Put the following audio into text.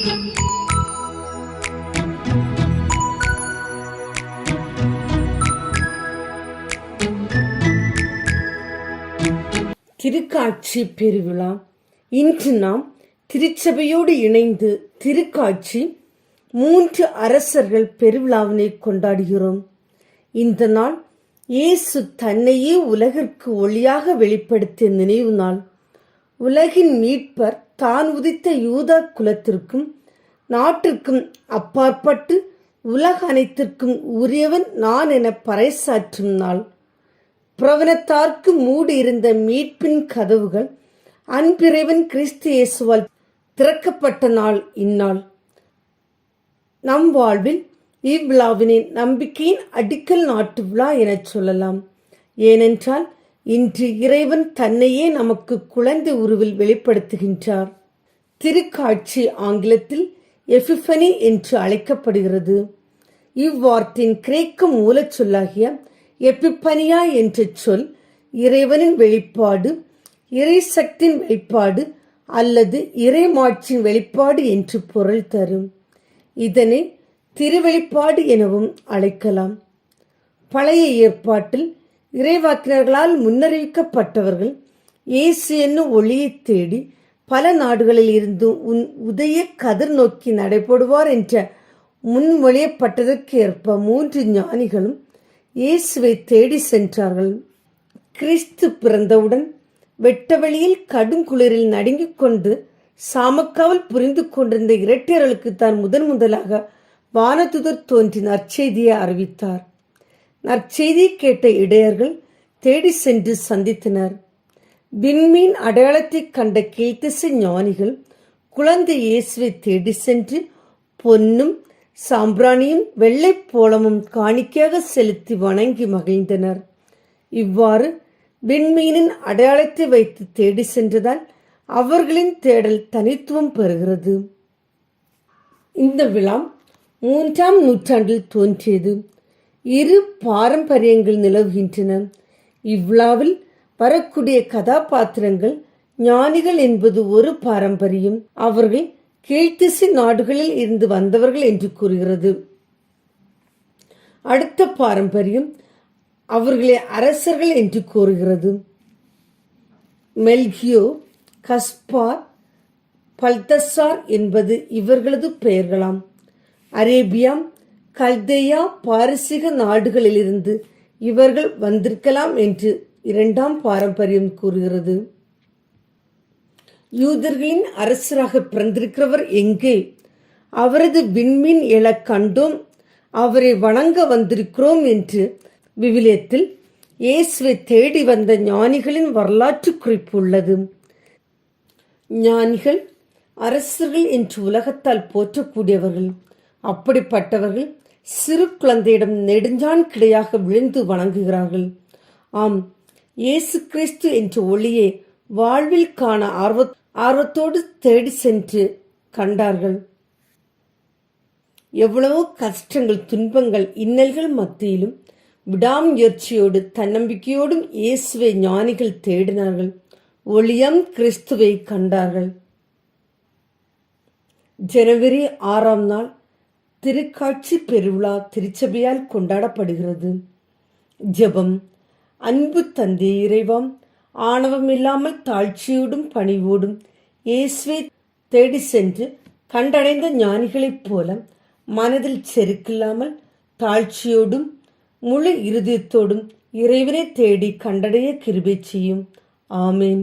திருக்காட்சி பெருவிழா. இன்று நாம் திருச்சபையோடு இணைந்து திருக்காட்சி மூன்று அரசர்கள் பெருவிழாவினை கொண்டாடுகிறோம். இந்த நாள் இயேசு தன்னையே உலகிற்கு ஒளியாக வெளிப்படுத்திய நினைவு நாள். உலகின் மீட்பர் தான் உதித்த யூத குலத்திற்கும் நாட்டிற்கும் அப்பாற்பட்டு உலக அனைத்திற்கும் உரியவன் நான் என பறைசாற்றும் நாள். பிரவனத்தார்க்கு மூடியிருந்த மீட்பின் கதவுகள் அன்பிறைவன் கிறிஸ்து இயேசுவால் திறக்கப்பட்ட நாள் இந்நாள். நம் வாழ்வில் இவ்விழாவினை நம்பிக்கையின் அடிக்கல் நாட்டு விழா எனச் சொல்லலாம். ஏனென்றால் இன்று இறைவன் தன்னையே நமக்கு குழந்தை உருவில் வெளிப்படுத்துகின்றார். திருக்காட்சி ஆங்கிலத்தில் எபிஃபனி என்று அழைக்கப்படுகிறது. இவ்வார்த்தையின் கிரேக்க மூலச் சொல்லாகிய எபிப்பனியா என்ற சொல் இறைவனின் வெளிப்பாடு இறைசக்தியின் வெளிப்பாடு அல்லது இறைமாட்சியின் வெளிப்பாடு என்று பொருள் தரும். இதனை திருவெளிப்பாடு எனவும் அழைக்கலாம். பழைய ஏற்பாட்டில் இறைவாக்கினர்களால் முன்னறிவிக்கப்பட்டவர்கள் இயேசு என்னும் ஒளியை தேடி பல நாடுகளில் இருந்து உன் உதய கதிர் நோக்கி நடைபெறுவார் என்ற முன்மொழியப்பட்டதற்கு ஏற்ப மூன்று ஞானிகளும் இயேசுவை தேடி சென்றார்கள். கிறிஸ்து பிறந்தவுடன் வெட்டவெளியில் கடுங்குளிரில் நடுங்கிக் கொண்டு சாமக்காவல் புரிந்து கொண்டிருந்த இரட்டையர்களுக்கு தான் முதன் முதலாக வானதுதர் தோன்றி நற்செய்தியை அறிவித்தார். நற்செய்தி கேட்ட இடையர்கள் தேடி சென்று சந்தித்தனர். விண்மீன் அடையாளத்தை கண்ட கீழ்த்திசை ஞானிகள் குழந்தை இயேசுவை தேடி சென்று பொன்னும் சாம்பிராணியும் வெள்ளை போலமும் காணிக்கையாக செலுத்தி வணங்கி மகிழ்ந்தனர். இவ்வாறு விண்மீனின் அடையாளத்தை வைத்து தேடி சென்றதால் அவர்களின் தேடல் தனித்துவம் பெறுகிறது. இந்த விழா மூன்றாம் நூற்றாண்டில் தோன்றியது. இரு பாரம்பரியங்கள் நிலவுகின்றன. இவ்விழாவில் வரக்கூடிய கதாபாத்திரங்கள் ஞானிகள் என்பது ஒரு பாரம்பரியம். அவர்கள் கீழ்த்திசை நாடுகளில் இருந்து வந்தவர்கள் என்று கூறுகிறது. அடுத்த பாரம்பரியம் அவர்களை அரசர்கள் என்று கூறுகிறது. மெல்கியோ கஸ்பார் பல்தசார் என்பது இவர்களது பெயர்களாம். அரேபியா கல்தேயா பாரசீக நாடுகளிலிருந்து இவர்கள் வந்திருக்கலாம் என்று இரண்டாம் பாரம்பரியம் கூறுகிறது. யூதர்களின் அரசராக பிறந்திருக்கிறவர் எங்கே? அவரது விண்மீன் எழக் கண்டோம். அவரை வணங்க வந்திருக்கிறோம் என்று விவிலியத்தில் இயேசுவை தேடி வந்த ஞானிகளின் வரலாற்று குறிப்பு உள்ளது. ஞானிகள் அரசர்கள் என்று உலகத்தால் போற்றக்கூடியவர்கள். அப்படிப்பட்டவர்கள் சிறு குழந்தையிடம் நெடுஞ்சான் கிடையாக விழுந்து வணங்குகிறார்கள். ஆம் இயேசு கிறிஸ்து என்ற ஒளியை வாழ்வில் காண ஆர்வ ஆர்வத்தோடு தேடி சென்று கண்டார்கள். எவ்வளவோ கஷ்டங்கள் துன்பங்கள் இன்னல்கள் மத்தியிலும் விடாமுயற்சியோடு தன்னம்பிக்கையோடும் இயேசுவை ஞானிகள் தேடினார்கள். ஒளியம் கிறிஸ்துவை கண்டார்கள். ஜனவரி ஆறாம் நாள் திருக்காட்சி பெருவிழா திருச்சபையால் கொண்டாடப்படுகிறது. ஜெபம் அன்பு தந்தை இறைவாம் ஆணவம் இல்லாமல் தாழ்ச்சியோடும் பணிவோடும் இயேசுவை தேடி சென்று கண்டடைந்த ஞானிகளைப் போல மனதில் செருக்கில்லாமல் தாழ்ச்சியோடும் முழு இருதயத்தோடும் இறைவனை தேடி கண்டடைய கிருபை செய்யும். ஆமேன்.